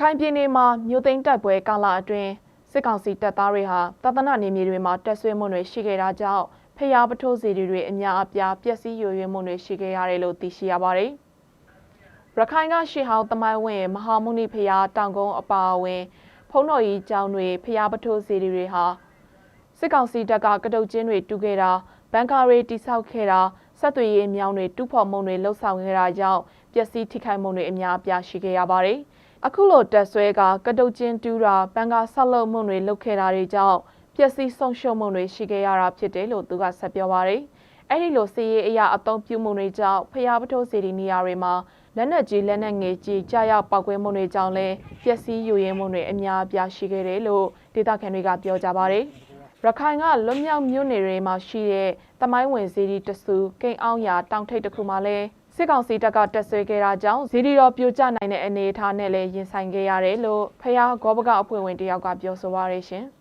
ခိုင်ပြည်နယ်မှာမြို့သိမ်းတိုက်ပွဲကာလအတွင်းစစ်ကောင်စီတပ်သားတွေဟာတသနာနေမြေတွေမှာတက်ဆွဲမှုတွေရှိခဲ့တာကြောင့်ဖျားပထိုးစီတွေအများအပြားပျက်စီးယိုယွင်းမှုတွေရှိခဲ့ရတယ်လို့သိရှိရပါတယ်။ရခိုင်ကရှေဟောင်းတမိုင်းဝင်မဟာမုနိဖျားတောင်ကုန်းအပါအဝင် ဖုံးတော်ကြီးကျောင်းတွေဖျားပထိုးစီတွေဟာစစ်ကောင်စီတပ်ကကတုတ်ကျင်းတွေတူခဲ့တာဘန်ကာတွေတိဆောက်ခဲ့တာဆက်သွေးရေးမြောင်းတွေတူးဖော်မှုတွေလှုပ်ဆောင်ခဲ့တာကြောင့်ပျက်စီးထိခိုက်မှုတွေအများအပြားရှိခဲ့ရပါတယ်။ အခုလိုတက်ဆွဲကကတုတ်ကျင်းတူးတာဘန်ကာဆောက်လုပ်မှုတွေလုပ်ခဲ့တာတွေကြောင့်ပျက်စီးဆုံးရှုံးမှုတွေရှိခဲ့ရတာဖြစ်တယ်လို့သူကဆက်ပြောပါတယ်။အဲ့ဒီလိုစီရေးအရာအသုံးပြုမှုတွေကြောင့်ဖျားပထိုးစီဒီနေရာတွေမှာလက်နက်ကြီးလက်နက်ငယ်ကြီးကြားရောက်ပောက်ကွဲမှုတွေကြောင့်လည်းပျက်စီးယိုယွင်းမှုတွေအများအပြားရှိခဲ့တယ်လို့ဒေသခံတွေကပြောကြပါတယ်။ရခိုင်ကလွတ်မြောက်မြို့နယ်တွေမှာရှိတဲ့တမိုင်းဝင်ဇီဒီတဆူကိန်းအောင်ရာတောင်ထိပ်တစ်ခုမှာလဲ စစ်ကောင်စီတပ်ကတက်ဆွဲခဲ့တာကြောင့်ဇီဒီတော်ပြိုကျနိုင်တဲ့အနေအထားနဲ့လည်းရင်ဆိုင်ခဲ့ရတယ်လို့ဖះဂောဘကအဖွဲ့ဝင်တယောက်ကပြောဆိုပါရရှင်။